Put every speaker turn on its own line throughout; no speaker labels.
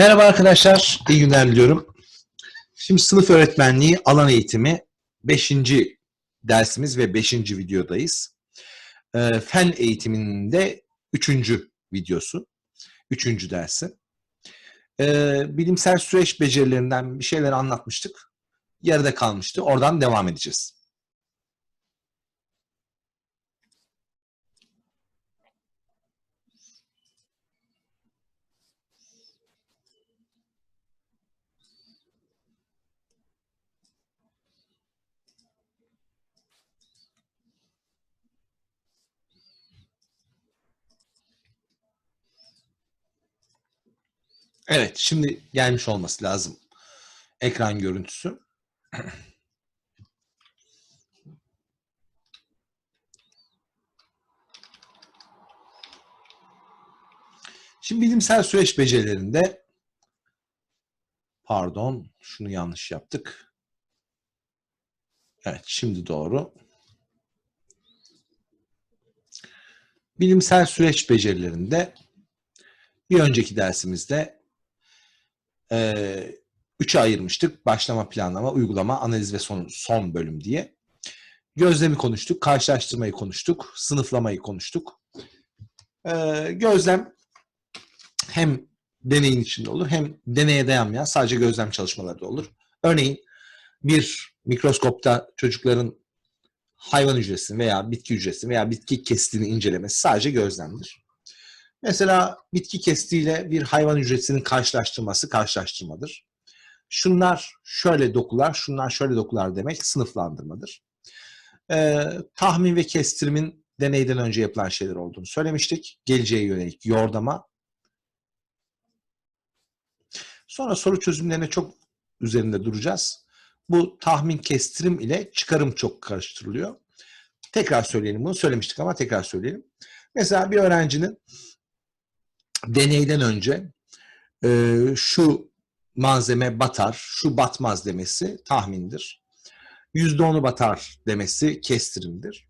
Merhaba arkadaşlar, iyi günler diliyorum. Şimdi sınıf öğretmenliği alan eğitimi 5. dersimiz ve 5. videodayız. Ee, fen eğitiminin de 3. videosu, 3. dersi. Ee, bilimsel süreç becerilerinden bir şeyler anlatmıştık. Yarıda kalmıştı, oradan devam edeceğiz. Evet, şimdi gelmiş olması lazım ekran görüntüsü. Şimdi bilimsel süreç becerilerinde pardon, şunu yanlış yaptık. Evet, şimdi doğru. Bilimsel süreç becerilerinde bir önceki dersimizde e, üçe ayırmıştık. Başlama, planlama, uygulama, analiz ve son, son bölüm diye. Gözlemi konuştuk, karşılaştırmayı konuştuk, sınıflamayı konuştuk. E, gözlem hem deneyin içinde olur hem deneye dayanmayan sadece gözlem çalışmaları da olur. Örneğin bir mikroskopta çocukların hayvan hücresini veya bitki hücresini veya bitki kesitini incelemesi sadece gözlemdir. Mesela bitki kestiğiyle bir hayvan hücresinin karşılaştırması karşılaştırmadır. Şunlar şöyle dokular, şunlar şöyle dokular demek sınıflandırmadır. Ee, tahmin ve kestirimin deneyden önce yapılan şeyler olduğunu söylemiştik. Geleceğe yönelik yordama. Sonra soru çözümlerine çok üzerinde duracağız. Bu tahmin kestirim ile çıkarım çok karıştırılıyor. Tekrar söyleyelim bunu. Söylemiştik ama tekrar söyleyelim. Mesela bir öğrencinin deneyden önce e, şu malzeme batar, şu batmaz demesi tahmindir. Yüzde onu batar demesi kestirimdir.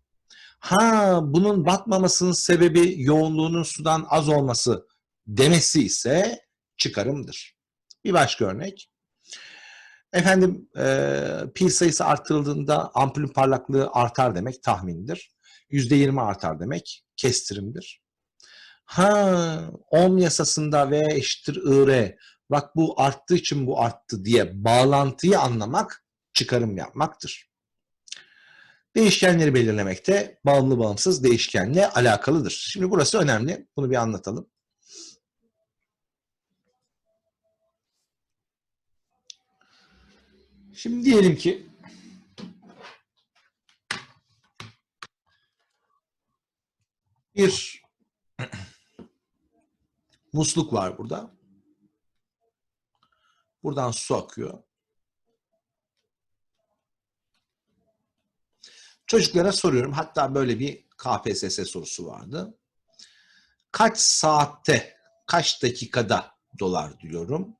Ha bunun batmamasının sebebi yoğunluğunun sudan az olması demesi ise çıkarımdır. Bir başka örnek. Efendim e, pil sayısı artırıldığında ampulün parlaklığı artar demek tahmindir. Yüzde yirmi artar demek kestirimdir. Ha, ohm yasasında V eşittir IR. Bak bu arttığı için bu arttı diye bağlantıyı anlamak çıkarım yapmaktır. Değişkenleri belirlemek de bağımlı bağımsız değişkenle alakalıdır. Şimdi burası önemli. Bunu bir anlatalım. Şimdi diyelim ki bir musluk var burada. Buradan su akıyor. Çocuklara soruyorum. Hatta böyle bir KPSS sorusu vardı. Kaç saatte, kaç dakikada dolar diyorum.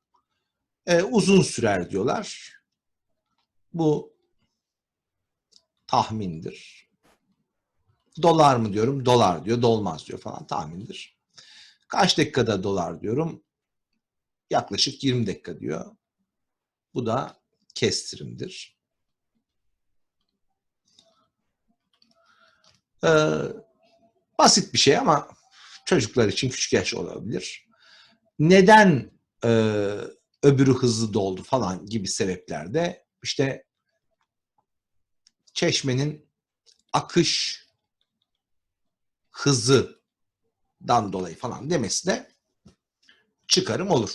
Ee, uzun sürer diyorlar. Bu tahmindir. Dolar mı diyorum? Dolar diyor. Dolmaz diyor falan tahmindir. Kaç dakikada dolar diyorum? Yaklaşık 20 dakika diyor. Bu da kestirimdir. Ee, basit bir şey ama çocuklar için küçük yaş olabilir. Neden e, öbürü hızlı doldu falan gibi sebeplerde işte çeşmenin akış hızından dolayı falan demesi de çıkarım olur.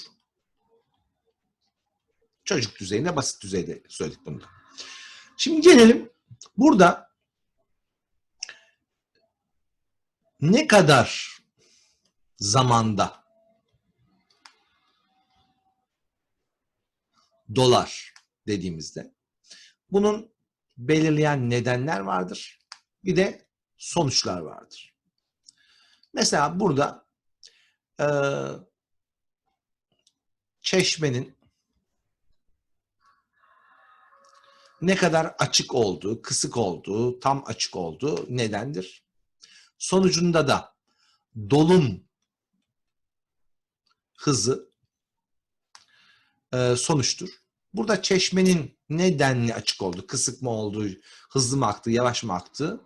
Çocuk düzeyinde, basit düzeyde söyledik bunu da. Şimdi gelelim burada ne kadar zamanda dolar dediğimizde bunun belirleyen nedenler vardır. Bir de sonuçlar vardır. Mesela burada e, çeşmenin ne kadar açık olduğu, kısık olduğu, tam açık olduğu nedendir. Sonucunda da dolum hızı e, sonuçtur. Burada çeşmenin ne denli açık oldu, kısık mı oldu, hızlı mı aktı, yavaş mı aktı?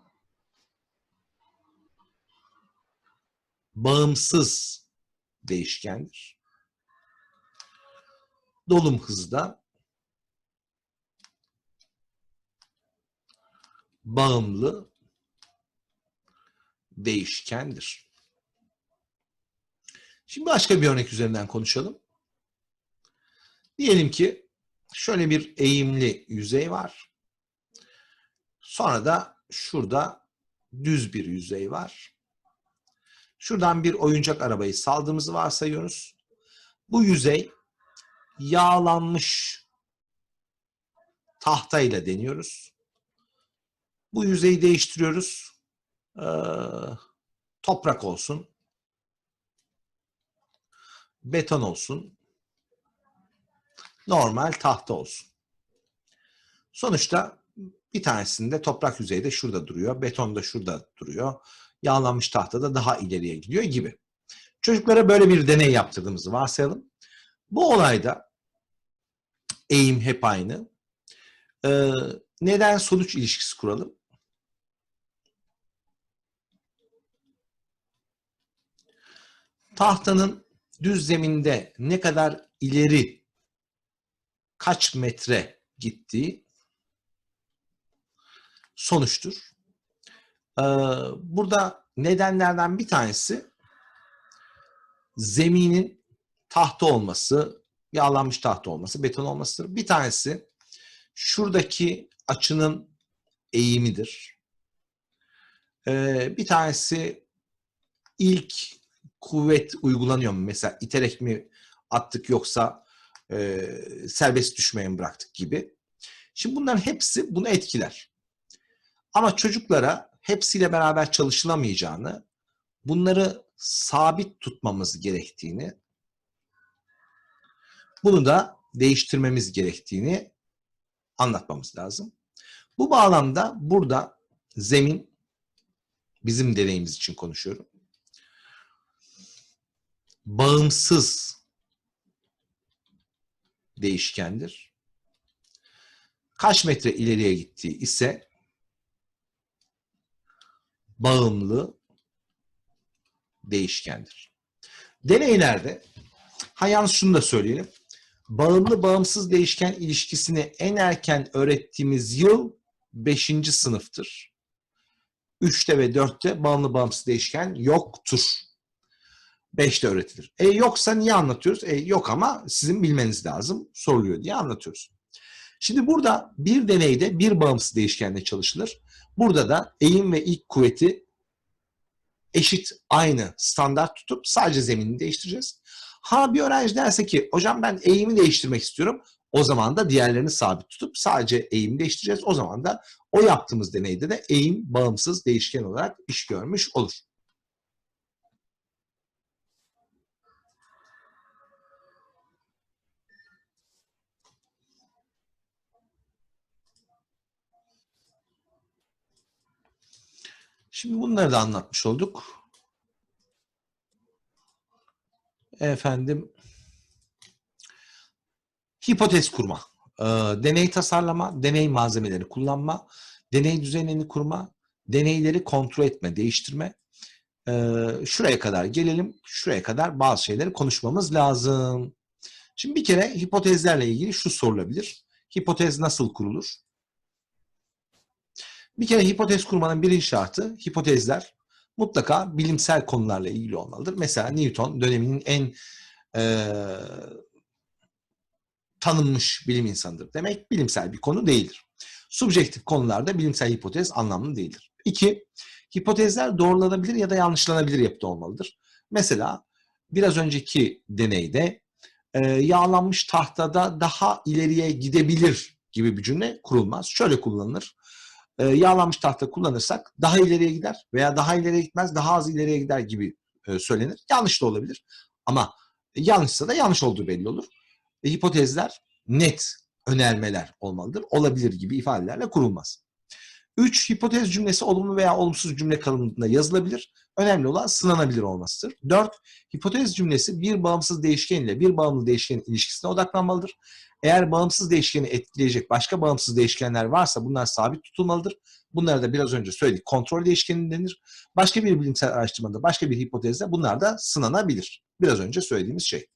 Bağımsız değişkendir. Dolum hızı bağımlı değişkendir. Şimdi başka bir örnek üzerinden konuşalım. Diyelim ki şöyle bir eğimli yüzey var. Sonra da şurada düz bir yüzey var. Şuradan bir oyuncak arabayı saldığımızı varsayıyoruz. Bu yüzey yağlanmış tahtayla deniyoruz. Bu yüzeyi değiştiriyoruz. Ee, toprak olsun. Beton olsun. Normal tahta olsun. Sonuçta bir tanesinde toprak yüzeyi de şurada duruyor. Beton da şurada duruyor. Yağlanmış tahta da daha ileriye gidiyor gibi. Çocuklara böyle bir deney yaptırdığımızı varsayalım. Bu olayda eğim hep aynı. Ee, neden sonuç ilişkisi kuralım? Tahtanın düz zeminde ne kadar ileri kaç metre gittiği sonuçtur. Ee, burada nedenlerden bir tanesi zeminin tahta olması, yağlanmış tahta olması, beton olmasıdır. Bir tanesi şuradaki açının eğimidir. Ee, bir tanesi ilk kuvvet uygulanıyor mu? Mesela iterek mi attık yoksa e, serbest düşmeye mi bıraktık gibi. Şimdi bunların hepsi bunu etkiler. Ama çocuklara hepsiyle beraber çalışılamayacağını, bunları sabit tutmamız gerektiğini, bunu da değiştirmemiz gerektiğini anlatmamız lazım. Bu bağlamda burada zemin, bizim deneyimiz için konuşuyorum, bağımsız değişkendir. Kaç metre ileriye gittiği ise bağımlı değişkendir. Deneylerde, ha yalnız şunu da söyleyelim. Bağımlı bağımsız değişken ilişkisini en erken öğrettiğimiz yıl 5. sınıftır. 3'te ve 4'te bağımlı bağımsız değişken yoktur. 5'te öğretilir. E yoksa niye anlatıyoruz? E yok ama sizin bilmeniz lazım. Soruluyor diye anlatıyoruz. Şimdi burada bir deneyde bir bağımsız değişkenle çalışılır. Burada da eğim ve ilk kuvveti eşit aynı standart tutup sadece zeminini değiştireceğiz. Ha bir öğrenci derse ki hocam ben eğimi değiştirmek istiyorum. O zaman da diğerlerini sabit tutup sadece eğimi değiştireceğiz. O zaman da o yaptığımız deneyde de eğim bağımsız değişken olarak iş görmüş olur. Şimdi bunları da anlatmış olduk. Efendim hipotez kurma, ee, deney tasarlama, deney malzemeleri kullanma, deney düzenini kurma, deneyleri kontrol etme, değiştirme. Ee, şuraya kadar gelelim, şuraya kadar bazı şeyleri konuşmamız lazım. Şimdi bir kere hipotezlerle ilgili şu sorulabilir. Hipotez nasıl kurulur? Bir kere hipotez kurmanın birinci şartı hipotezler mutlaka bilimsel konularla ilgili olmalıdır. Mesela Newton döneminin en e, tanınmış bilim insanıdır demek bilimsel bir konu değildir. Subjektif konularda bilimsel hipotez anlamlı değildir. İki, hipotezler doğrulanabilir ya da yanlışlanabilir yapıda olmalıdır. Mesela biraz önceki deneyde e, yağlanmış tahtada daha ileriye gidebilir gibi bir cümle kurulmaz. Şöyle kullanılır. E, yağlanmış tahta kullanırsak daha ileriye gider veya daha ileriye gitmez, daha az ileriye gider gibi e, söylenir. Yanlış da olabilir. Ama yanlışsa da yanlış olduğu belli olur. E, hipotezler net önermeler olmalıdır. Olabilir gibi ifadelerle kurulmaz. 3. Hipotez cümlesi olumlu veya olumsuz cümle kalınlığında yazılabilir. Önemli olan sınanabilir olmasıdır. 4. Hipotez cümlesi bir bağımsız değişken ile bir bağımlı değişkenin ilişkisine odaklanmalıdır. Eğer bağımsız değişkeni etkileyecek başka bağımsız değişkenler varsa bunlar sabit tutulmalıdır. Bunları da biraz önce söyledik. Kontrol değişkeni denir. Başka bir bilimsel araştırmada, başka bir hipotezde bunlar da sınanabilir. Biraz önce söylediğimiz şey.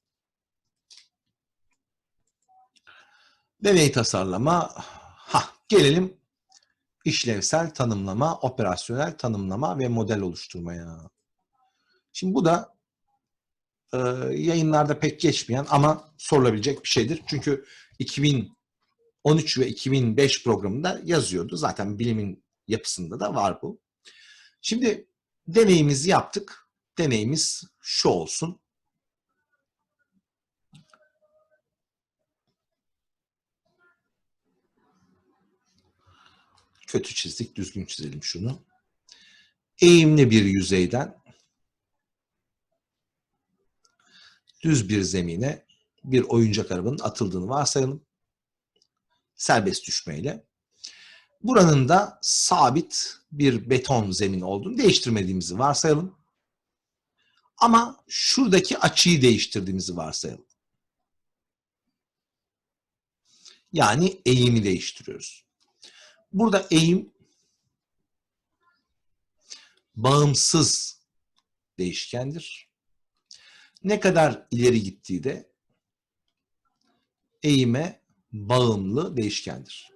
Deney tasarlama. Ha, gelelim işlevsel tanımlama, operasyonel tanımlama ve model oluşturmaya. Şimdi bu da e, yayınlarda pek geçmeyen ama sorulabilecek bir şeydir. Çünkü 2013 ve 2005 programında yazıyordu. Zaten bilimin yapısında da var bu. Şimdi deneyimizi yaptık. Deneyimiz şu olsun. Kötü çizdik, düzgün çizelim şunu. Eğimli bir yüzeyden düz bir zemine bir oyuncak arabanın atıldığını varsayalım. Serbest düşmeyle. Buranın da sabit bir beton zemin olduğunu değiştirmediğimizi varsayalım. Ama şuradaki açıyı değiştirdiğimizi varsayalım. Yani eğimi değiştiriyoruz. Burada eğim bağımsız değişkendir. Ne kadar ileri gittiği de eğime bağımlı değişkendir.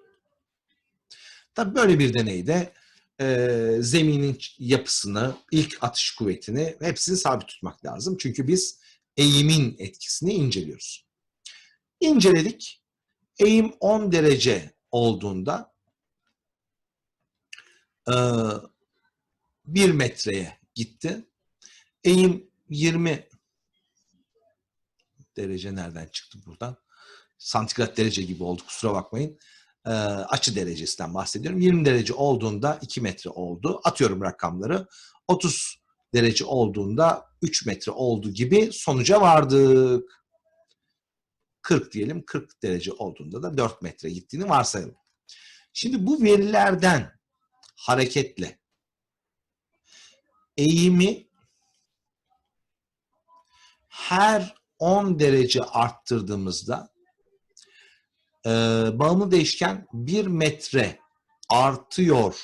Tabii böyle bir deneyde e, zeminin yapısını, ilk atış kuvvetini hepsini sabit tutmak lazım. Çünkü biz eğimin etkisini inceliyoruz. İnceledik. Eğim 10 derece olduğunda e, 1 metreye gitti. Eğim 20 derece nereden çıktı buradan? Santigrat derece gibi oldu kusura bakmayın. E, açı derecesinden bahsediyorum. 20 derece olduğunda 2 metre oldu. Atıyorum rakamları. 30 derece olduğunda 3 metre oldu gibi sonuca vardık. 40 diyelim 40 derece olduğunda da 4 metre gittiğini varsayalım. Şimdi bu verilerden hareketle eğimi her 10 derece arttırdığımızda e, bağımlı değişken 1 metre artıyor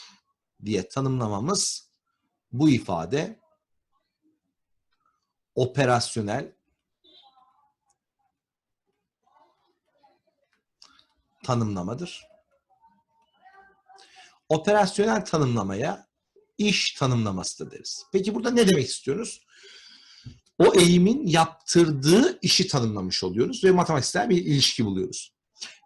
diye tanımlamamız bu ifade operasyonel tanımlamadır. Operasyonel tanımlamaya iş tanımlaması da deriz. Peki burada ne demek istiyoruz? O eğimin yaptırdığı işi tanımlamış oluyoruz ve matematiksel bir ilişki buluyoruz.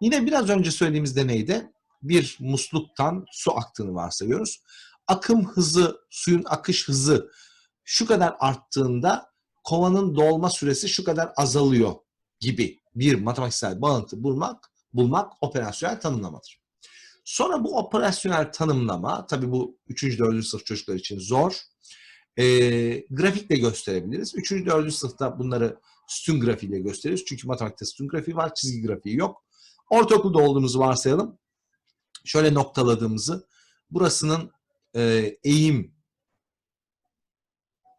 Yine biraz önce söylediğimiz deneyde bir musluktan su aktığını varsayıyoruz. Akım hızı, suyun akış hızı şu kadar arttığında kovanın dolma süresi şu kadar azalıyor gibi bir matematiksel bağıntı bulmak, bulmak operasyonel tanımlamadır. Sonra bu operasyonel tanımlama, tabi bu 3. 4. sınıf çocuklar için zor. E, grafikle gösterebiliriz. 3. 4. sınıfta bunları sütun grafiğiyle gösteririz. Çünkü matematikte sütun grafiği var, çizgi grafiği yok. Ortaokulda olduğumuzu varsayalım. Şöyle noktaladığımızı, burasının e, eğim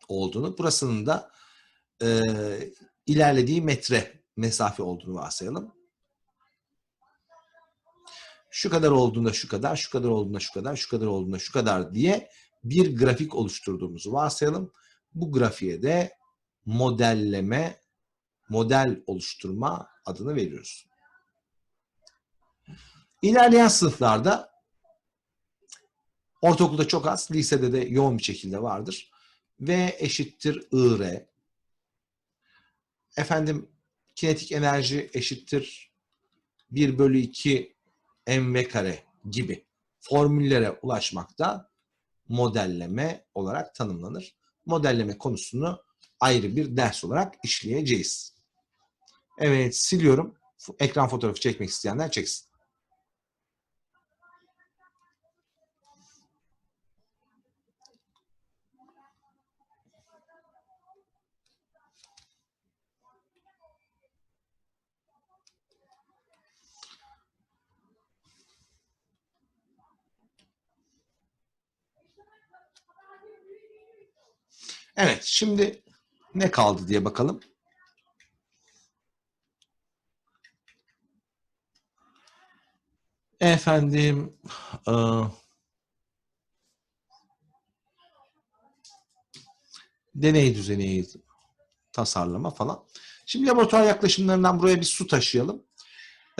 olduğunu, burasının da e, ilerlediği metre mesafe olduğunu varsayalım. Şu kadar olduğunda şu kadar, şu kadar olduğunda şu kadar, şu kadar olduğunda şu kadar diye bir grafik oluşturduğumuzu varsayalım. Bu grafiğe de modelleme, model oluşturma adını veriyoruz. İlerleyen sınıflarda ortaokulda çok az, lisede de yoğun bir şekilde vardır. V eşittir IR. Efendim kinetik enerji eşittir 1 bölü 2 mv kare gibi formüllere ulaşmakta modelleme olarak tanımlanır. Modelleme konusunu ayrı bir ders olarak işleyeceğiz. Evet siliyorum. Ekran fotoğrafı çekmek isteyenler çeksin. Evet, şimdi ne kaldı diye bakalım. Efendim, e, deney düzeni tasarlama falan. Şimdi laboratuvar yaklaşımlarından buraya bir su taşıyalım.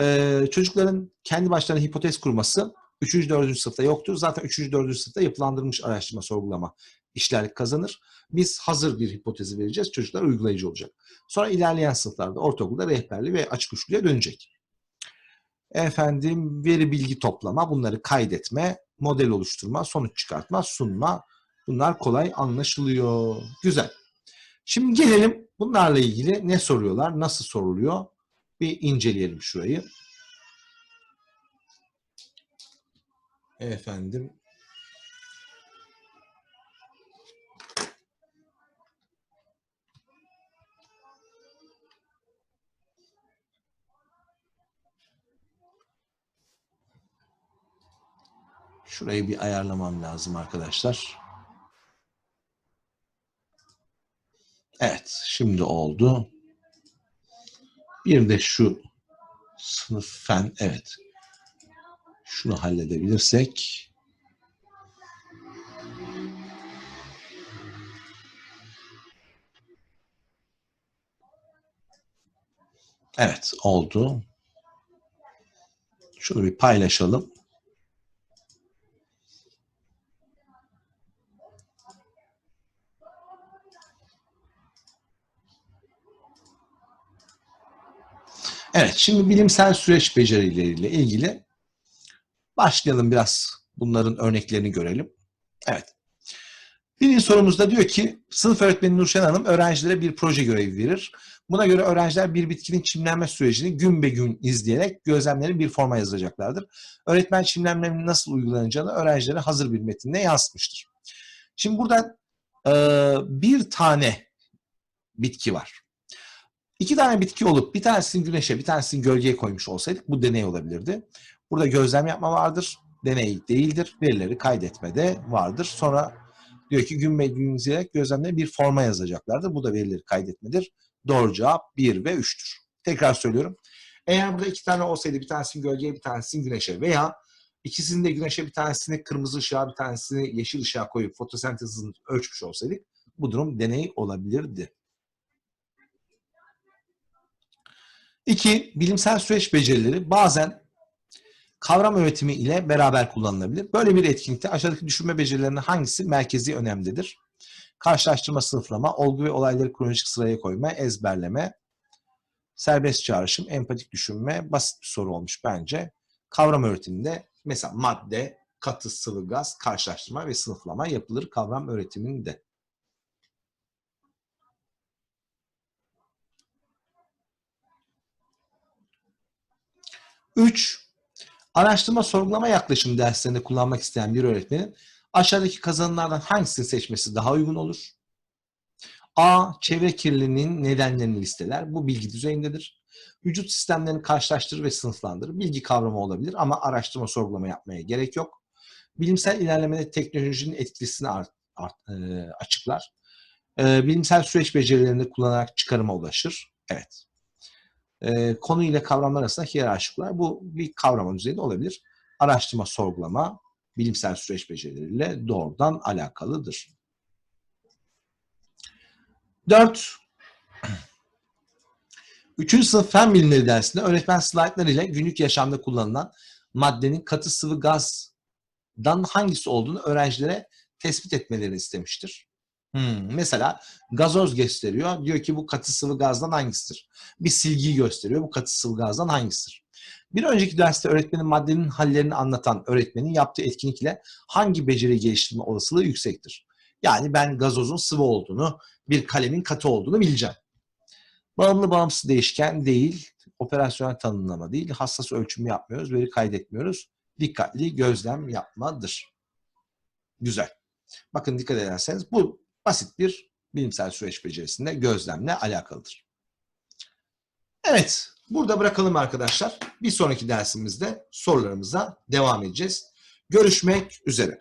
Ee, çocukların kendi başlarına hipotez kurması 3. 4. sınıfta yoktur. Zaten 3. 4. sınıfta yapılandırılmış araştırma sorgulama işlerlik kazanır. Biz hazır bir hipotezi vereceğiz. Çocuklar uygulayıcı olacak. Sonra ilerleyen sınıflarda ortaokulda rehberli ve açık uçluya dönecek. Efendim veri bilgi toplama, bunları kaydetme, model oluşturma, sonuç çıkartma, sunma. Bunlar kolay anlaşılıyor. Güzel. Şimdi gelelim bunlarla ilgili ne soruyorlar, nasıl soruluyor? Bir inceleyelim şurayı. Efendim. Şurayı bir ayarlamam lazım arkadaşlar. Evet, şimdi oldu. Bir de şu sınıf fen, evet. Şunu halledebilirsek. Evet, oldu. Şunu bir paylaşalım. Evet, şimdi bilimsel süreç becerileriyle ilgili başlayalım biraz bunların örneklerini görelim. Evet. Birinci sorumuzda diyor ki sınıf öğretmeni Nurşen Hanım öğrencilere bir proje görevi verir. Buna göre öğrenciler bir bitkinin çimlenme sürecini gün be gün izleyerek gözlemleri bir forma yazacaklardır. Öğretmen çimlenmenin nasıl uygulanacağını öğrencilere hazır bir metinde yansıtmıştır. Şimdi burada e, bir tane bitki var. İki tane bitki olup bir tanesini güneşe, bir tanesini gölgeye koymuş olsaydık bu deney olabilirdi. Burada gözlem yapma vardır, deney değildir, verileri kaydetme de vardır. Sonra diyor ki gün ve gün izleyerek bir forma yazacaklardır. Bu da verileri kaydetmedir. Doğru cevap 1 ve 3'tür. Tekrar söylüyorum. Eğer burada iki tane olsaydı bir tanesini gölgeye, bir tanesini güneşe veya ikisini de güneşe, bir tanesini kırmızı ışığa, bir tanesini yeşil ışığa koyup fotosentezini ölçmüş olsaydık bu durum deney olabilirdi. İki, bilimsel süreç becerileri bazen kavram öğretimi ile beraber kullanılabilir. Böyle bir etkinlikte aşağıdaki düşünme becerilerinin hangisi merkezi önemlidir? Karşılaştırma, sınıflama, olgu ve olayları kronolojik sıraya koyma, ezberleme, serbest çağrışım, empatik düşünme, basit bir soru olmuş bence. Kavram öğretiminde mesela madde, katı, sıvı, gaz, karşılaştırma ve sınıflama yapılır kavram öğretiminde. 3. Araştırma sorgulama yaklaşım derslerinde kullanmak isteyen bir öğretmenin aşağıdaki kazanımlardan hangisini seçmesi daha uygun olur? A. Çevre kirliliğinin nedenlerini listeler. Bu bilgi düzeyindedir. Vücut sistemlerini karşılaştırır ve sınıflandırır. Bilgi kavramı olabilir ama araştırma sorgulama yapmaya gerek yok. Bilimsel ilerlemede teknolojinin etkisini art, art, e, açıklar. E, bilimsel süreç becerilerini kullanarak çıkarıma ulaşır. Evet e, konu ile kavramlar arasında hiyerarşik var. Bu bir kavramın düzeyinde olabilir. Araştırma, sorgulama, bilimsel süreç becerileriyle doğrudan alakalıdır. Dört, Üçüncü sınıf fen bilimleri dersinde öğretmen slaytlar ile günlük yaşamda kullanılan maddenin katı sıvı gazdan hangisi olduğunu öğrencilere tespit etmelerini istemiştir. Hmm, mesela gazoz gösteriyor. Diyor ki bu katı sıvı gazdan hangisidir? Bir silgiyi gösteriyor. Bu katı sıvı gazdan hangisidir? Bir önceki derste öğretmenin maddenin hallerini anlatan öğretmenin yaptığı etkinlik ile hangi beceri geliştirme olasılığı yüksektir? Yani ben gazozun sıvı olduğunu, bir kalemin katı olduğunu bileceğim. Bağımlı bağımsız değişken değil, operasyonel tanımlama değil, hassas ölçüm yapmıyoruz, veri kaydetmiyoruz. Dikkatli gözlem yapmadır. Güzel. Bakın dikkat ederseniz bu basit bir bilimsel süreç becerisinde gözlemle alakalıdır. Evet, burada bırakalım arkadaşlar. Bir sonraki dersimizde sorularımıza devam edeceğiz. Görüşmek üzere.